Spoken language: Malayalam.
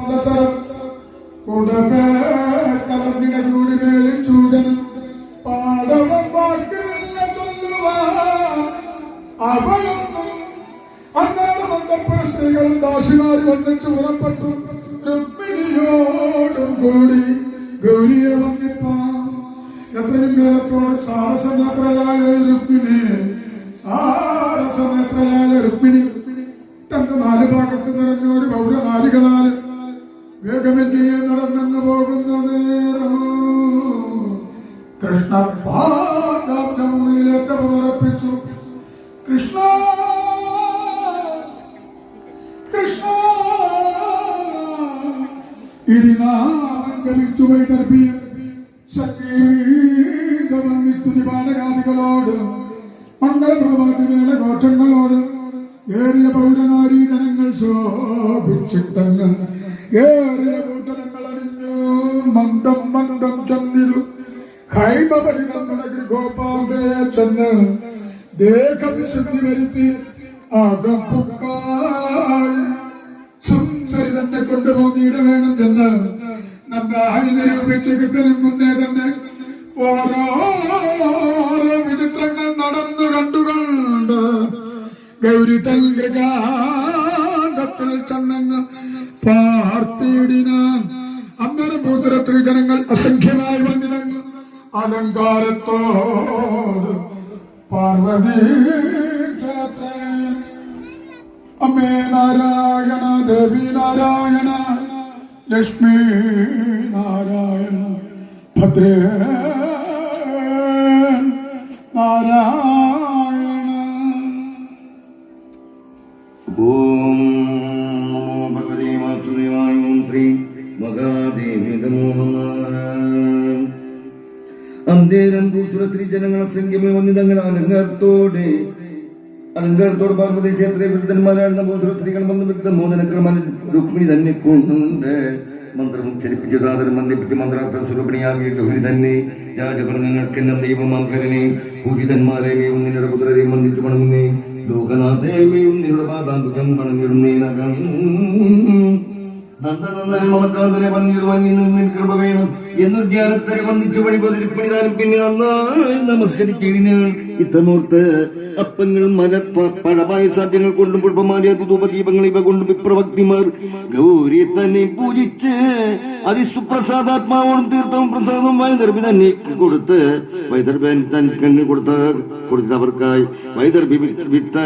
പലതരം കുടമേ കലർന്നിട കൂടിമേലിൽ ചൂചനം പാടവം വാക്കില്ല ചൊല്ലുവാൻ അവയൊന്നും അന്നേരം അന്തപ്പുര സ്ത്രീകളും പുറപ്പെട്ടു രുക്മിണിയോടും കൂടി ഗൗരിയെ വന്നിപ്പാൻ എത്രയും പേരത്തോട് സാരസനേത്രയായ രുക്മിണി സാരസനേത്രയായ രുക്മിണി. തന്റെ നാല് ഭാഗത്ത് നിറഞ്ഞ ഒരു പൗരനാരികളാൽ വേഗമെന്നിയെ നടന്നെന്ന് പോകുന്ന നേരം. കൃഷ്ണ പാദമുള്ളിലേറ്റ ഉറപ്പിച്ചു. കൃഷ്ണ കൃഷ്ണ. ഇരുനാമം ജപിച്ചു വൈദർഭിയും സംഗീതമി സ്തുതി പാഠകാദികളോട് ഏറിയ പൗരനാരീ ജനങ്ങൾ ശോഭിച്ചിട്ടങ്ങ് ഏറിയ കൂട്ടനങ്ങൾ അണിഞ്ഞു. മന്ദം മന്ദം ചെന്നിരു. ഹൈമപരിതങ്ങളുടെ ഗൃഹോപാന്തയെ ചെന്ന് ദേഹവിശുദ്ധി വരുത്തി അകപ്പുക്കായി സുന്ദരി തന്നെ കൊണ്ടുപോകിയിട വേണം എന്ന് നന്നായി നിരൂപിച്ച് കിട്ടലും മുന്നേ തന്നെ ഓരോരോ വിചിത്രങ്ങൾ നടന്നു കണ്ടുകൊണ്ട് ഗൗരി ചെന്നെന്ന് പാർത്തിയിടിനാൻ അന്നേരം ഭൂതരത്തിൽ ജനങ്ങൾ അസംഖ്യമായി വന്നിരുന്നു അലങ്കാരത്തോട് പാർവതി അമ്മേ നാരായണ ദേവി നാരായണ ലക്ഷ്മി നാരായണ ഭദ്രേ നാരായണ. ഓം അന്തേരം ഭൂസുരശ്രീ ജനങ്ങളെ സംഖ്യമേ വന്നിതങ്ങനെ അലങ്കാരത്തോടെ അലങ്കാരത്തോട് പാർവതി ക്ഷേത്ര വിരുദ്ധന്മാരായിരുന്ന ഭൂസുര സ്ത്രീകൾ വന്ന് വിരുദ്ധ മോദനക്രമൻ രുക്മിണി തന്നെ കൊണ്ട് മന്ത്രം ഉച്ചരിപ്പിച്ചു സാദരം മന്ദിപ്പിച്ച് മന്ത്രാർത്ഥ സ്വരൂപിണിയാകിയ ഗൗരി തന്നെ രാജഭരണങ്ങൾക്ക് ദൈവമാം കരനെ പൂജിതന്മാരെയും നിങ്ങളുടെ പുത്രരെയും വന്ദിച്ചു വണങ്ങുന്നേ ലോകനാഥേമയും നിങ്ങളുടെ പാതാംബുജം വണങ്ങിടുന്നേനകം നന്ദനന്ദനെ മമക്കാന്തനെ വന്നിടുവാൻ നിന്നിൽ കൃപ വേണം. എന്നൊരു ജ്ഞാനത്തെ വന്നിച്ചു വഴി രുക്മിണിതാനും പിന്നെ നന്നായി നമസ്കരിച്ചിടിനാൾ ഇത്തനോർത്ത് അപ്പങ്ങൾ മല പഴമായ സാധ്യങ്ങൾ കൊണ്ടും പുഷ്പമാരി അതിധൂപദീപങ്ങൾ ഇവ കൊണ്ടും വിപ്രഭക്തിമാർ ഗൗരി തന്നെ പൂജിച്ച് അതിസുപ്രസാദാത്മാവോടും തീർത്ഥവും പ്രസാദവും വൈദർഭി തന്നെ കൊടുത്ത് വൈദർഭൻ തനിക്കങ്ങ് കൊടുത്ത കൊടുത്തവർക്കായി വൈദർഭി വിത്ത്